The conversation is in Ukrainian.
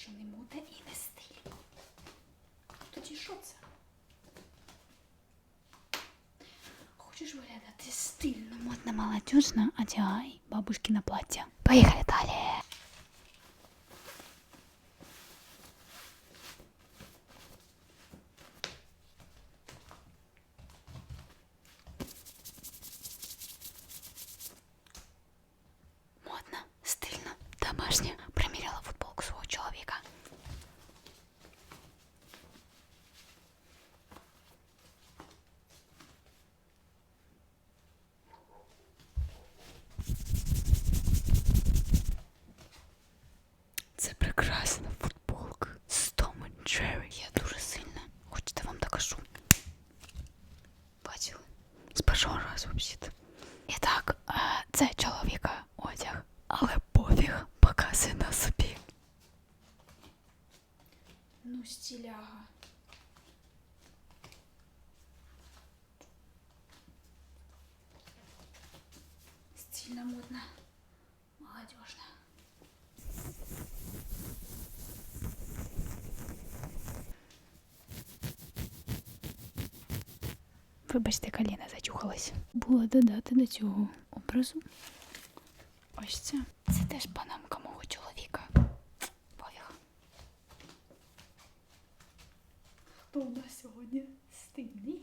що не мода і не стиль. Тоді що це? Хочеш виглядати стильно, модно, молодежно, одягай бабушкино плаття. Поїхали далі. Модно, стильно, домашнє. З першого разу взагалі. І так, це чоловіка одяг, але пофіг показує на собі. Ну, стиляга. Стильно, модно, молодежно. Вибачте, коліна зачухалась. Було додати до цього образу. Ось це. Це теж панамка мого чоловіка. Повіг. Хто у нас сьогодні стильний?